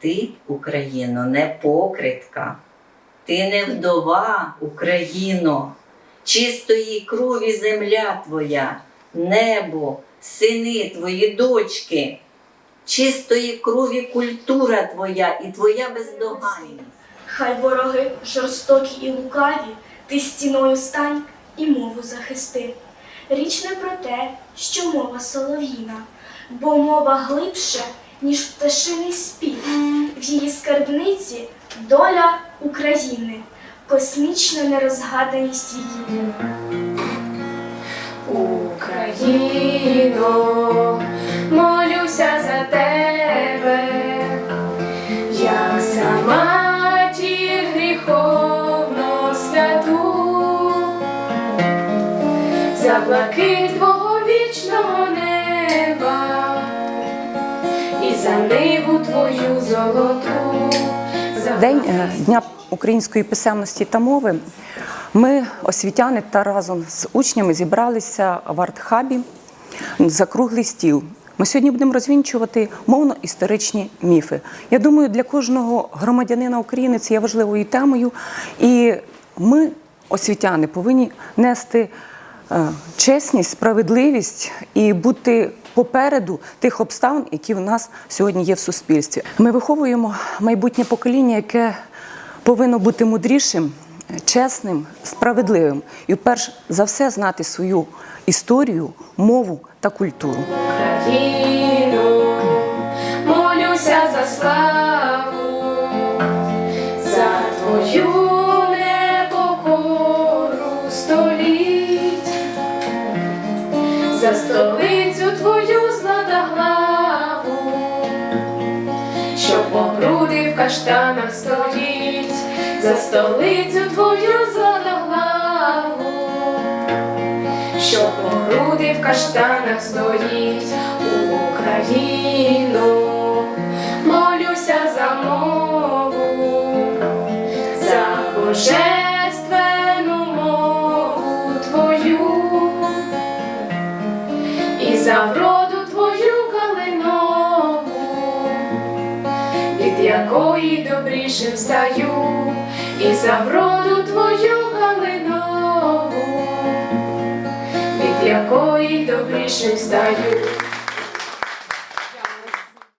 Ти, Україно, не покритка, ти не вдова, Україно, чистої крові земля твоя, небо, сини твої дочки, чистої крові культура твоя і твоя бездоганність. Хай вороги жорстокі і лукаві, ти стіною стань і мову захисти. Річ не про те, що мова солов'їна, бо мова глибше, ніж пташиний спів. Її скарбниці доля України, космічна нерозгаданість віків. Україно, молюся за тебе, як за матір гріховно святу, за блакит твого вічного неба і за ниву твою золоту. День е, Дня української писемності та мови. Ми, освітяни та разом з учнями зібралися в артхабі за круглий стіл. Ми сьогодні будемо розвінчувати мовно-історичні міфи. Я думаю, для кожного громадянина України це є важливою темою. І ми, освітяни, повинні нести е, чесність, справедливість і бути попереду тих обставин, які в нас сьогодні є в суспільстві. Ми виховуємо майбутнє покоління, яке повинно бути мудрішим, чесним, справедливим і перш за все знати свою історію, мову та культуру. Україну, молюся за славу, за твою століть, за каштанах стоїть, за столицю твою златоглаву що по груди в каштанах стоїть у Україну, молюся за мову, за божественну мову твою. І за вроду якої добрішим стаю, і за вроду твою калинову від якої добрішим стаю.